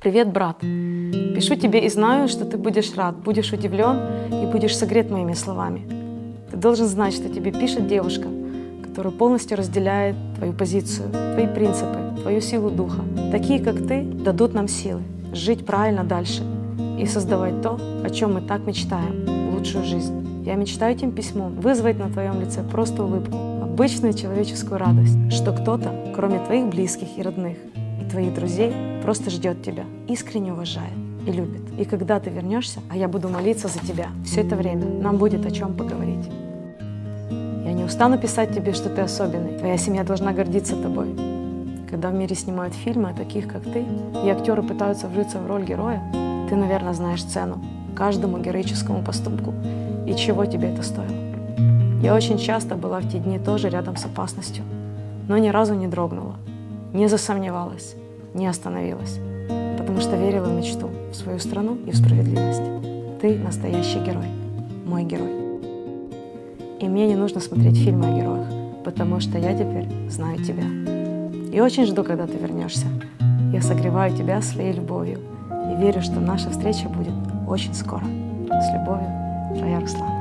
Привет, брат. Пишу тебе и знаю, что ты будешь рад, будешь удивлен и будешь согрет моими словами. Ты должен знать, что тебе пишет девушка, которая полностью разделяет твою позицию, твои принципы, твою силу духа. Такие, как ты, дадут нам силы жить правильно дальше и создавать то, о чем мы так мечтаем, лучшую жизнь. Я мечтаю этим письмом вызвать на твоем лице просто улыбку, обычную человеческую радость, что кто-то, кроме твоих близких и родных, твоих друзей, просто ждет тебя, искренне уважает и любит. И когда ты вернешься, а я буду молиться за тебя все это время, нам будет о чем поговорить. Я не устану писать тебе, что ты особенный. Твоя семья должна гордиться тобой. Когда в мире снимают фильмы о таких, как ты, и актеры пытаются вжиться в роль героя, ты, наверное, знаешь цену каждому героическому поступку и чего тебе это стоило. Я очень часто была в те дни тоже рядом с опасностью, но ни разу не дрогнула, не засомневалась, не остановилась, потому что верила в мечту, в свою страну и в справедливость. Ты настоящий герой, мой герой. И мне не нужно смотреть фильмы о героях, потому что я теперь знаю тебя. И очень жду, когда ты вернешься. Я согреваю тебя своей любовью и верю, что наша встреча будет очень скоро. С любовью, твоя Руслана.